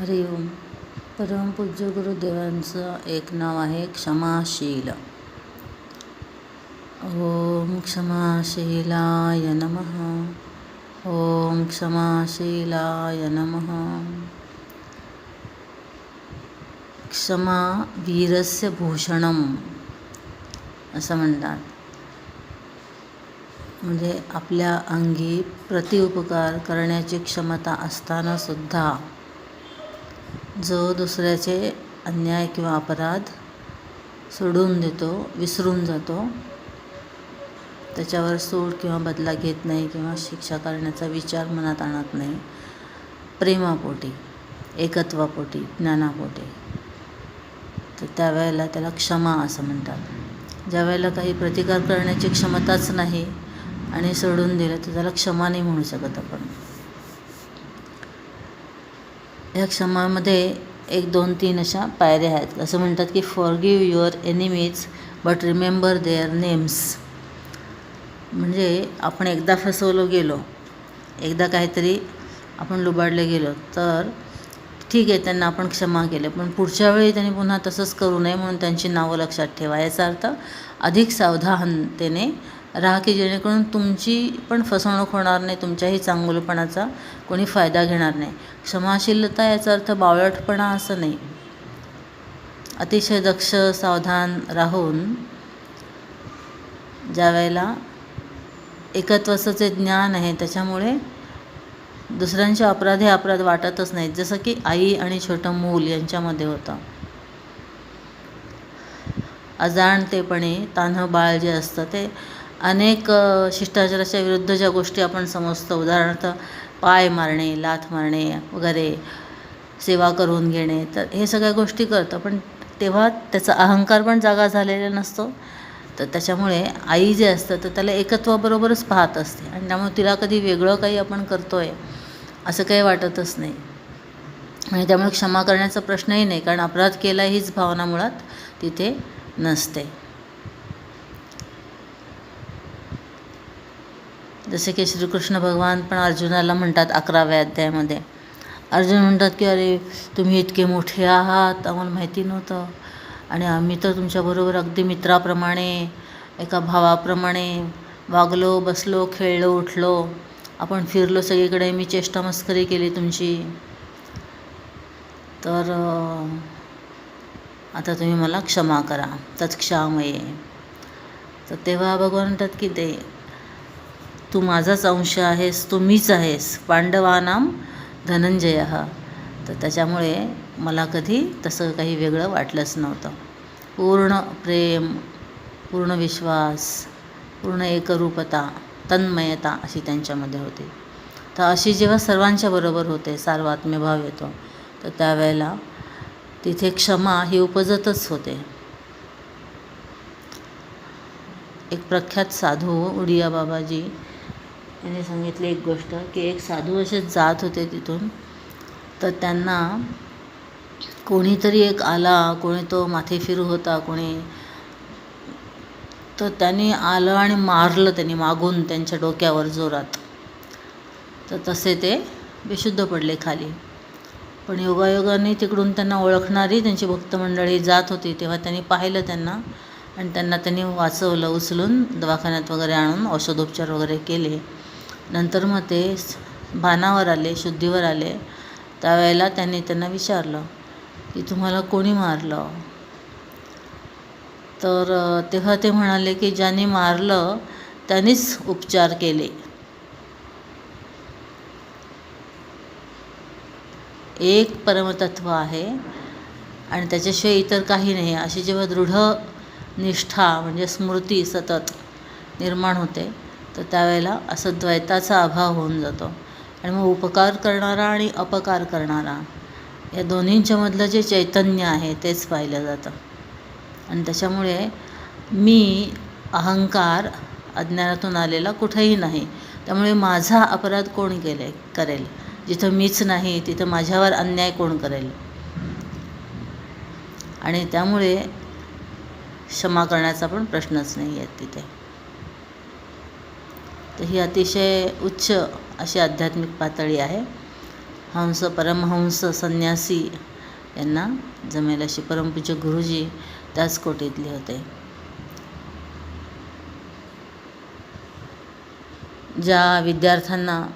हरिओम परमपूज्य गुरुदेवांचं एक नाव आहे क्षमाशील. ओम क्षमाशीलाय नमः. ओम क्षमाशीलाय नमः. क्षमा वीरस्य भूषणम असं म्हणतात. म्हणजे आपल्या अंगी प्रतिउपकार करण्याची क्षमता असतानासुद्धा जो दुसऱ्याचे अन्याय किंवा अपराध सोडून देतो विसरून जातो त्याच्यावर सूड किंवा बदला घेत नाही किंवा शिक्षा करण्याचा विचार मनात आणत नाही. प्रेमापोटी एकत्वापोटी ज्ञानापोटी. तर त्यावेळेला त्याला क्षमा असं म्हणतात. ज्या वेळेला काही प्रतिकार करण्याची क्षमताच नाही आणि सोडून दिलं तर त्याला क्षमा नाही म्हणू शकत आपण. ह्या क्षमामध्ये एक दोन तीन अशा पायऱ्या आहेत. असं म्हणतात की forgive your enemies but remember their names म्हणजे आपण एकदा फसवलो गेलो एकदा काहीतरी आपण लुबाडले गेलो तर ठीक आहे त्यांना आपण क्षमा केले. पण पुढच्या वेळी त्यांनी पुन्हा तसंच करू नये म्हणून त्यांची नावं लक्षात ठेवा. याचा अर्थ अधिक सावधानतेने राहा की जेणेकरून तुमची पण फसवणूक होणार नाही तुमच्याही चांगुलपणाचा कोणी फायदा घेणार नाही. क्षमाशीलता याचा अर्थ बावळटपणा असं नाही. अतिशय दक्ष सावधान राहून ज्या वेळेला एकत्वाचं जे ज्ञान आहे त्याच्यामुळे दुसऱ्यांचे अपराध हे अपराध वाटतच नाहीत. जसं की आई आणि छोटं मूल यांच्यामध्ये होतं. अजाणतेपणे तान्ह बाळ जे असतं ते अनेक शिष्टाचाराच्या विरुद्ध ज्या गोष्टी आपण समजतो उदाहरणार्थ पाय मारणे लाथ मारणे वगैरे सेवा करून घेणे तर हे सगळ्या गोष्टी करतं. पण तेव्हा त्याचा अहंकार पण जागा झालेला नसतो. तर त्याच्यामुळे आई जे असतं तर त्याला एकत्वाबरोबरच पाहत असते. आणि त्यामुळे तिला कधी वेगळं काही आपण करतो आहे असं काही वाटतच नाही. आणि त्यामुळे क्षमा करण्याचा प्रश्नही नाही कारण अपराध केला हीच भावना मुळात तिथे नसते. जसे की श्रीकृष्ण भगवान पण अर्जुनाला म्हणतात अकराव्या अध्यायामध्ये. अर्जुन म्हणतात की अरे तुम्ही इतके मोठे आहात आम्हाला माहिती नव्हतं. आणि आम्ही तर तुमच्याबरोबर अगदी मित्राप्रमाणे एका भावाप्रमाणे वागलो बसलो खेळलो उठलो. आपण फिरलो सगळीकडे मी चेष्टा मस्करी केली तुमची. तर आता तुम्ही मला क्षमा करा तत्क्षामये. तर तेव्हा भगवान म्हणतात की ते तू माझाच अंश आहेस तू मीच आहेस. पांडवानाम धनंजय. तर त्याच्यामुळे मला कधी तसं काही वेगळं वाटलंच नव्हतं. पूर्ण प्रेम पूर्ण विश्वास पूर्ण एकरूपता तन्मयता अशी त्यांच्यामध्ये होती. तर अशी जेव्हा सर्वांच्या बरोबर होते सार्वात्म्यभाव येतो तर त्यावेळेला तिथे क्षमा ही उपजतच होते. एक प्रख्यात साधू उडिया बाबाजी त्यांनी सांगितली एक गोष्ट की एक साधू असे जात होते तिथून तर त्यांना कोणीतरी एक आला कोणी तो माथे फिरू होता कोणी तर त्यांनी आलं आणि मारलं त्यांनी मागून त्यांच्या डोक्यावर जोरात. तर तसे ते बेशुद्ध पडले खाली. पण योगायोगाने तिकडून त्यांना ओळखणारी त्यांची भक्तमंडळी जात होती तेव्हा त्यांनी पाहिलं त्यांना आणि त्यांना त्यांनी वाचवलं उचलून दवाखान्यात वगैरे आणून औषधोपचार वगैरे केले. नंतर मग ते भानावर आले शुद्धीवर आले. त्यावेळेला त्यांनी त्यांना विचारलं की तुम्हाला कोणी मारलं? तर तेव्हा ते म्हणाले की ज्याने मारलं त्यांनीच उपचार केले. एक परमतत्व आहे आणि त्याच्याशिवाय इतर काही नाही. अशी जेव्हा दृढ निष्ठा म्हणजे स्मृती सतत निर्माण होते तर त्यावेळेला असं द्वैताचा अभाव होऊन जातो. आणि मग उपकार करणारा आणि अपकार करणारा या दोन्हींच्यामधलं जे चैतन्य आहे तेच पाहिलं जातं. आणि त्याच्यामुळे मी अहंकार अज्ञानातून आलेला कुठेही नाही. त्यामुळे माझा अपराध कोण केले करेल? जिथं मीच नाही तिथं माझ्यावर अन्याय कोण करेल? आणि त्यामुळे क्षमा करण्याचा पण प्रश्नच नाही आहे तिथे. तर ही अतिशय उच्च अशी आध्यात्मिक पातळी आहे. हंस परमहंस संन्यासी यांना जमेल अशी परमपूज्य गुरुजी त्याच कोटीतले होते. ज्या विद्यार्थ्यांना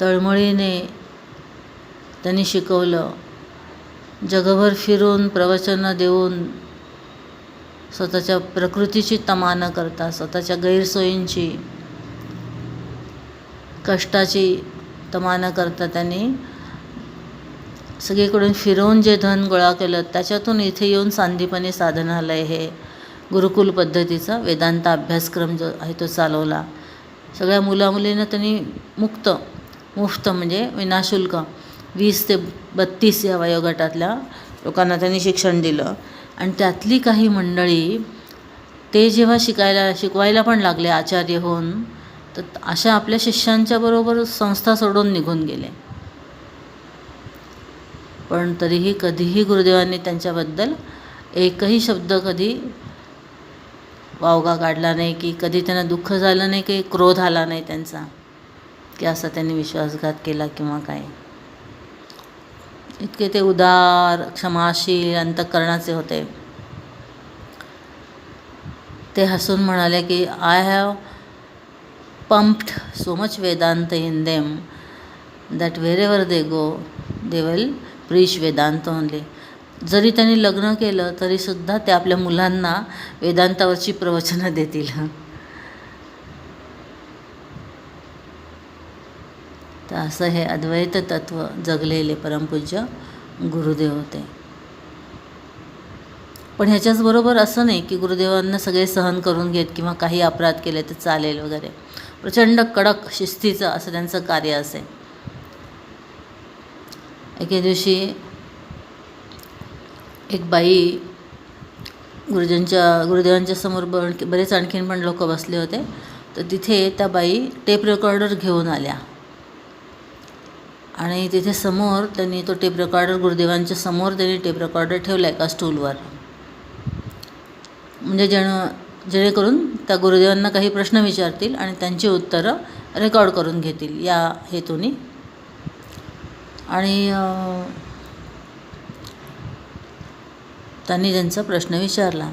तळमळीने त्यांनी शिकवलं जगभर फिरून प्रवचनं देऊन स्वतःच्या प्रकृतीची तमा न करता स्वतःच्या गैरसोयींची कष्टाची तमा न करता त्यांनी सगळीकडून फिरवून जे धन गोळा केलं त्याच्यातून इथे येऊन सांधीपणे साधनालय हे गुरुकुल पद्धतीचा वेदांत अभ्यासक्रम जो आहे तो चालवला. सगळ्या मुलामुलींना त्यांनी मुक्त मुफ्त म्हणजे विनाशुल्क वीस ते बत्तीस या वयोगटातल्या लोकांना त्यांनी शिक्षण दिलं. आणि त्यातली काही मंडळी ते जेव्हा शिकायला शिकवायला पण लागले आचार्य होऊन तर अशा आपल्या शिष्यांच्या बरोबर संस्था सोडून निघून गेले. पण तरीही कधीही गुरुदेवांनी त्यांच्याबद्दल एकही शब्द कधी वावगा काढला नाही की कधी त्यांना दुःख झालं नाही की क्रोध आला नाही त्यांचा की असा त्यांनी विश्वासघात केला किंवा काय. इतके ते उदार क्षमाशील अंतकरणाचे होते. ते हसून म्हणाले की I have pumped so much Vedanta in them that wherever they go they will preach Vedanta only जरी त्यांनी लग्न केलं तरीसुद्धा ते आपल्या मुलांना वेदांतावरची प्रवचनं देतील. तर असं हे अद्वैत तत्त्व जगलेले परमपूज्य गुरुदेव होते. पण ह्याच्याचबरोबर असं नाही की गुरुदेवांना सगळे सहन करून घेत किंवा काही अपराध केले तर चालेल वगैरे. प्रचंड कडक शिस्तीचं असं त्यांचं कार्य असे. एके दिवशी एक बाई गुरुजींच्या गुरुदेवांच्या समोर बरेच आणखीन पण लोक बसले होते. तर तिथे त्या बाई टेप रेकॉर्डर घेऊन आल्या. आणि तिथे समोर त्यांनी तो टेप रेकॉर्डर गुरुदेवांच्या समोर त्यांनी टेप रेकॉर्डर ठेवला एका स्टूलवर म्हणजे जेण जेणेकरून त्या गुरुदेवांना काही प्रश्न विचारतील आणि त्यांची उत्तरं रेकॉर्ड करून घेतील या हेतूने. आणि त्यांनी त्यांचा प्रश्न विचारला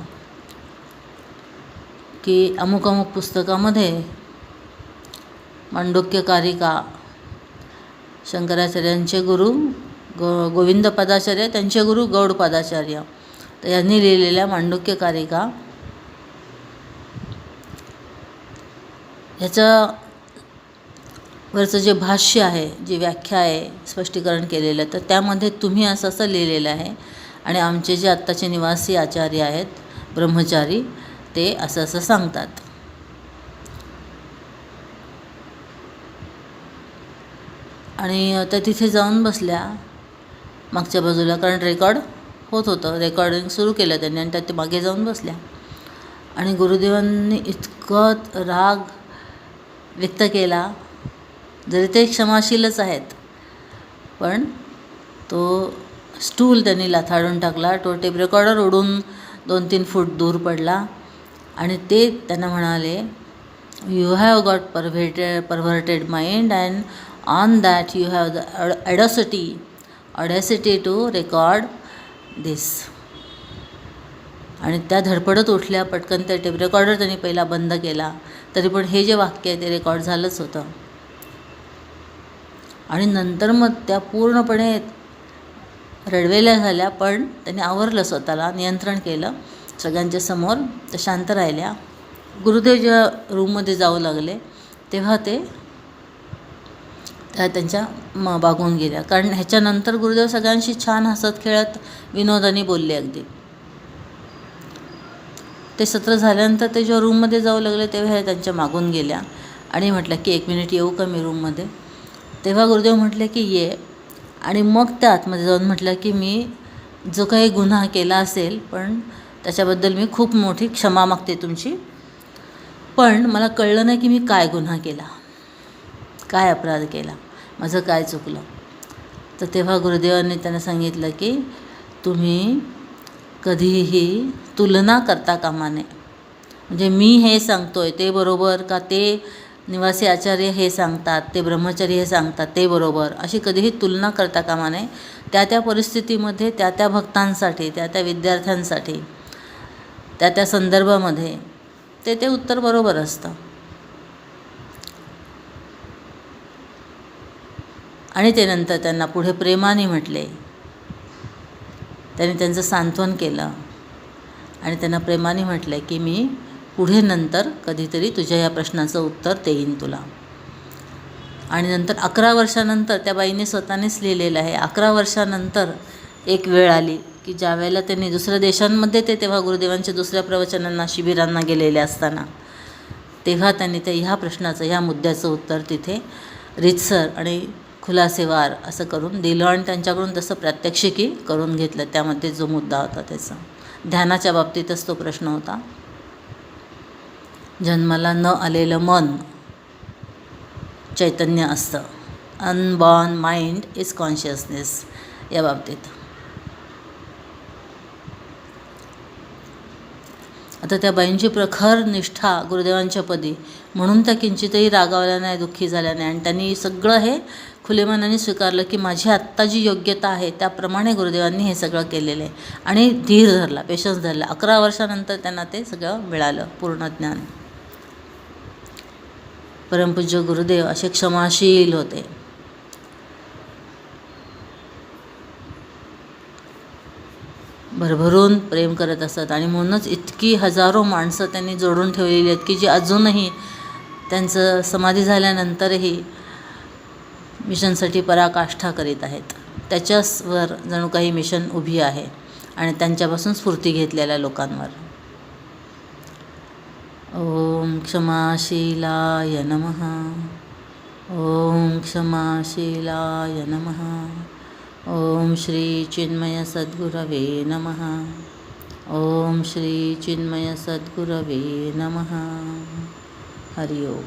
की अमुक अमुक पुस्तकामध्ये मांडुक्यकारिका शंकराचार्यांचे गुरु गो गोविंद पदाचार्य त्यांचे गुरु गौड पदाचार्य तर यांनी लिहिलेल्या मांडुक्य कारिका. ह्याचं वरचं जे भाष्य आहे जी व्याख्या आहे स्पष्टीकरण केलेलं तर त्यामध्ये तुम्ही असं असं लिहिलेलं आहे. आणि आमचे जे आत्ताचे निवासी आचार्य आहेत ब्रह्मचारी ते असं असं सांगतात. आणि त्या तिथे जाऊन बसल्या मागच्या बाजूला. कारण रेकॉर्ड होत होतं. रेकॉर्डिंग सुरू केलं त्यांनी आणि त्यात ते मागे जाऊन बसल्या. आणि गुरुदेवांनी इतकं राग व्यक्त केला. जरी ते क्षमाशीलच आहेत पण तो स्टूल त्यांनी लाथाडून टाकला. तो टेप रेकॉर्डर उडून दोन तीन फूट दूर पडला आणि ते त्यांना म्हणाले you have got perverted perverted mind and on that you have the audacity audacity to record this आणि त्या धडपडत उठल्या पटकन त्या टेप रेकॉर्डर त्यांनी पहिला बंद केला. तरी पण हे जे वाक्य आहे ते रेकॉर्ड झालंच होतं. आणि नंतर मग त्या पूर्णपणे रडवेल्या झाल्या पण त्यांनी आवरलं स्वतःला नियंत्रण केलं. सगळ्यांच्या समोर त्या शांत राहिल्या. गुरुदेव जेव्हा रूममध्ये जाऊ लागले तेव्हा ते त्या त्यांच्या म बागून गेल्या. कारण ह्याच्यानंतर गुरुदेव सगळ्यांशी छान हसत खेळत विनोदाने बोलले अगदी. ते सत्र झाल्यानंतर ते जेव्हा रूममध्ये जाऊ लागले तेव्हा ह्या त्यांच्या मागून गेल्या. आणि म्हटलं की एक मिनिट येऊ का मी रूममध्ये तेव्हा गुरुदेव म्हटले की ये. आणि मग त्या आतमध्ये जाऊन म्हटलं की मी जो काही गुन्हा केला असेल पण त्याच्याबद्दल मी खूप मोठी क्षमा मागते तुमची. पण मला कळलं नाही की मी काय गुन्हा केला. काय अपराध केला. माझं काय चुकलं? तर तेव्हा गुरुदेवांनी त्यांना सांगितलं की तुम्ही कधीही तुलना करता कामा नये. म्हणजे मी हे सांगतो आहे ते बरोबर का ते निवासी आचार्य हे सांगतात ते ब्रह्मचारी हे सांगतात ते बरोबर. अशी कधीही तुलना करता कामा नये. त्या त्या परिस्थितीमध्ये त्या त्या भक्तांसाठी त्या त्या विद्यार्थ्यांसाठी त्या त्या संदर्भामध्ये ते ते उत्तर बरोबर असतं. आणि ते नंतर त्यांना पुढे प्रेमाने म्हटले. त्यांनी त्यांचं सांत्वन केलं. आणि त्यांना प्रेमाने म्हटलं की मी पुढे नंतर कधीतरी तुझ्या या प्रश्नाचं उत्तर देईन तुला. आणि नंतर अकरा वर्षानंतर त्या बाईने स्वतःनेच लिहिलेलं आहे अकरा वर्षानंतर एक वेळ आली की ज्या वेळेला त्यांनी दुसऱ्या देशांमध्ये ते तेव्हा गुरुदेवांच्या दुसऱ्या प्रवचनांना शिबिरांना गेलेले असताना तेव्हा त्यांनी त्या ह्या प्रश्नाचं ह्या मुद्द्याचं उत्तर तिथे रितसर आणि खुलासेवार असं करून दिलं आणि त्यांच्याकडून तसं प्रात्यक्षिकी करून घेतलं. त्यामध्ये जो मुद्दा होता त्याचा. ध्यानाच्या बाबतीतच तो प्रश्न होता. जन्माला न आलेलं मन चैतन्य असतं. अनबॉर्न माइंड इज कॉन्शियसनेस या बाबतीत. आता त्या बाईंची प्रखर निष्ठा गुरुदेवांच्या पदी. म्हणून त्या किंचितही रागावल्या नाही दुःखी झाल्या नाही. आणि त्यांनी सगळं हे खुलेमानाने स्वीकारलं की माझी आत्ता जी योग्यता आहे त्याप्रमाणे गुरुदेवांनी हे सगळं केलेलं आहे. आणि धीर धरला पेशन्स धरला. अकरा वर्षानंतर त्यांना ते सगळं मिळालं पूर्ण ज्ञान. परमपूज्य गुरुदेव असे क्षमाशील होते. भरभरून प्रेम करत असत. आणि म्हणूनच इतकी हजारो माणसं त्यांनी जोडून ठेवलेली आहेत की जी अजूनही त्यांचं समाधी झाल्यानंतरही मिशनसाठी पराकाष्ठा करीत आहेत. त्याच्यावर जणू काही मिशन उभी आहे आणि त्यांच्यापासून स्फूर्ती घेतलेल्या लोकांवर. ओम क्षमाशीलाय नम. ओम क्षमाशीलाय नमः. ओम श्री चिन्मय सद्गुरवे नमः। ओम श्री चिन्मय सद्गुरवे नमः। हरिओम